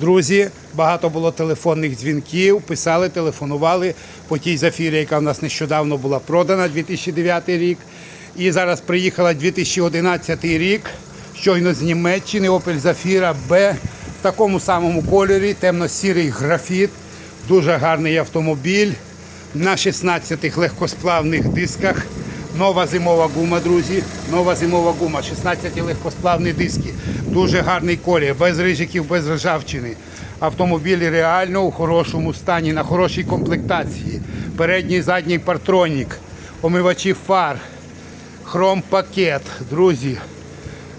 Друзі, багато було телефонних дзвінків, писали, телефонували по тій зафірі, яка в нас нещодавно була продана 2009 рік. І зараз приїхала 2011 рік, щойно з Німеччини, Opel Zafira B в такому самому кольорі, темно-сірий графіт. Дуже гарний автомобіль на 16 легкосплавних дисках. Нова зимова гума, друзі. Нова зимова гума, 16 легкосплавні диски. Дуже гарний колір, без рижиків, без ржавчини. Автомобіль реально у хорошому стані, на хорошій комплектації. Передній задній партронік, омивачі фар, хром-пакет, друзі.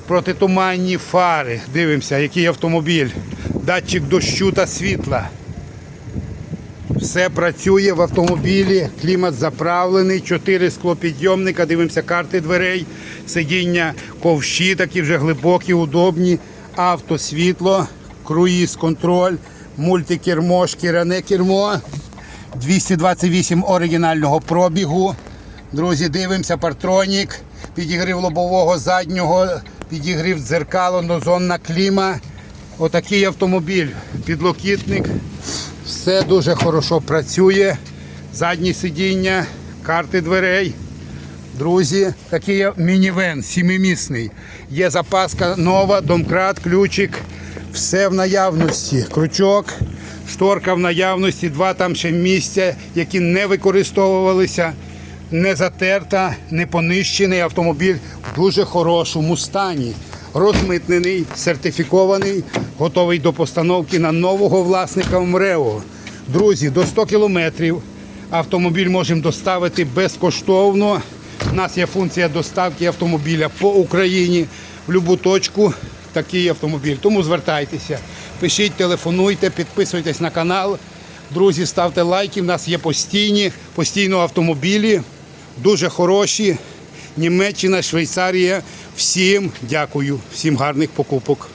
Протитуманні фари. Дивимося, який автомобіль. Датчик дощу та світла. Все працює в автомобілі, клімат заправлений, чотири склопідйомника, дивимося карти дверей, сидіння ковші, такі вже глибокі, удобні, автосвітло, круїз контроль, мультикермо, шкіряне кермо, 228 оригінального пробігу. Друзі, дивимося, партронік, підігрів лобового заднього, підігрів дзеркало, нозонна кліма. Отакий автомобіль, підлокітник. Все дуже хорошо працює. Задні сидіння, карти дверей. Друзі, такий мінівен, сімимісний. Є запаска нова, домкрат, ключик. Все в наявності. Крючок, шторка в наявності, два там ще місця, які не використовувалися. Не затерта, не понищений автомобіль в дуже хорошому стані. Розмитнений, сертифікований, готовий до постановки на нового власника МРЕО. Друзі, до 100 кілометрів автомобіль можемо доставити безкоштовно. У нас є функція доставки автомобіля по Україні в будь-яку точку. Такий автомобіль. Тому звертайтеся, пишіть, телефонуйте, підписуйтесь на канал. Друзі, ставте лайки. У нас є постійні, постійно автомобілі, дуже хороші. Німеччина, Швейцарія. Всім дякую, всім гарних покупок.